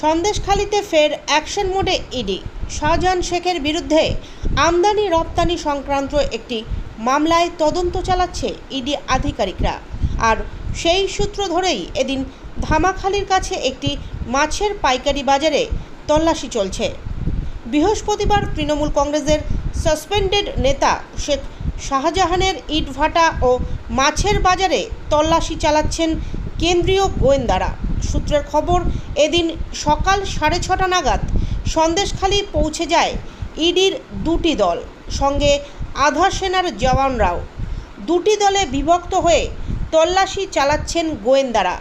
সন্দেশখালিতে ফের অ্যাকশন মোডে ইডি। শাহজাহান শেখের বিরুদ্ধে আমদানি রপ্তানি সংক্রান্ত একটি মামলায় তদন্ত চালাচ্ছে ইডি আধিকারিকরা। আর সেই সূত্র ধরেই এদিন ধামাখালির কাছে একটি মাছের পাইকারি বাজারে তল্লাশি চলছে। বৃহস্পতিবার তৃণমূল কংগ্রেসের সাসপেন্ডেড নেতা শেখ শাহজাহানের ইটভাটা ও মাছের বাজারে তল্লাশি চালাচ্ছেন কেন্দ্রীয় গোয়েন্দারা। সূত্রের খবর, এদিন সকাল সাড়ে ছটা নাগাদ সন্দেশখালি পৌঁছে যায় ইডির দুটি দল। সঙ্গে আধা সেনার জওয়ানরাও। দুটি দলে বিভক্ত হয়ে তল্লাশি চালাচ্ছেন গোয়েন্দারা।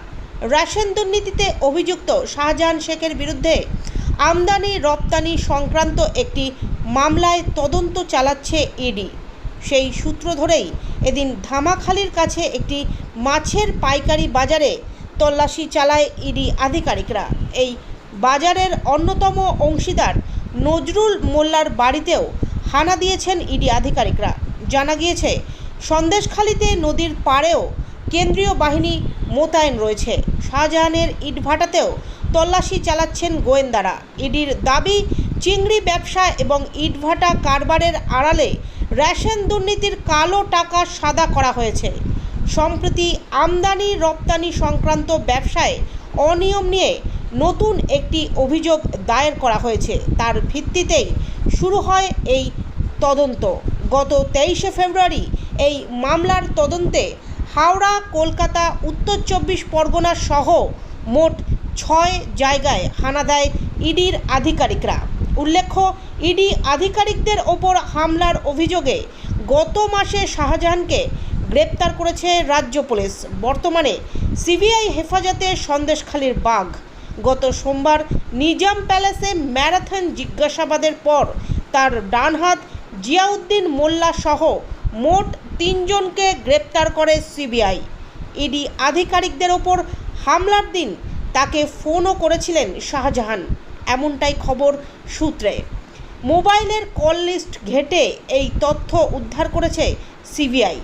রেশন দুর্নীতিতে অভিযুক্ত শাহজাহান শেখের বিরুদ্ধে আমদানি রপ্তানি সংক্রান্ত একটি মামলায় তদন্ত চালাচ্ছে ইডি। সেই সূত্র ধরেই এদিন ধামাখালির কাছে একটি মাছের পাইকারি বাজারে তল্লাশি চালায় ইডি আধিকারিকরা। এই বাজারের অন্যতম অংশীদার নজরুল মোল্লার বাড়িতেও হানা দিয়েছেন ইডি আধিকারিকরা। জানা গিয়েছে, সন্দেশখালিতে নদীর পাড়েও কেন্দ্রীয় বাহিনী মোতায়েন রয়েছে। শাহজাহানের ইটভাটাতেও তল্লাশি চালাচ্ছেন গোয়েন্দারা। ইডির দাবি, চিংড়ি ব্যবসা এবং ইটভাটা কারবারের আড়ালে রেশন দুর্নীতির কালো টাকা সাদা করা হয়েছে। সম্প্রতি আমদানি রপ্তানি সংক্রান্ত ব্যবসায় অনিয়ম নিয়ে নতুন একটি অভিযোগ দায়ের করা হয়েছে। তার ভিত্তিতেই শুরু হয় এই তদন্ত। গত তেইশে ফেব্রুয়ারি এই মামলার তদন্তে হাওড়া, কলকাতা, উত্তর চব্বিশ পরগনা সহ মোট ছয় জায়গায় হানা দেয় ইডির আধিকারিকরা। উল্লেখ্য, ইডি আধিকারিকদের ওপর হামলার অভিযোগে গত মাসে শাহজাহানকে গ্রেপ্তার করেছে রাজ্য পুলিশ। বর্তমানে সিবিআই হেফাজতে সন্দেশখালীর বাঘ। গত সোমবার নিজাম প্যালেসে ম্যারাথন জিজ্ঞাসাবাদের পর তার ডানহাত জিয়াউদ্দিন মোল্লা সহ মোট তিনজনকে গ্রেপ্তার করে সিবিআই। ইডি আধিকারিকদের ওপর হামলার দিন তাকে ফোনও করেছিলেন শাহজাহান। এমনটাই খবর সূত্রে। মোবাইলের কল লিস্ট ঘেটে এই তথ্য উদ্ধার করেছে সিবিআই।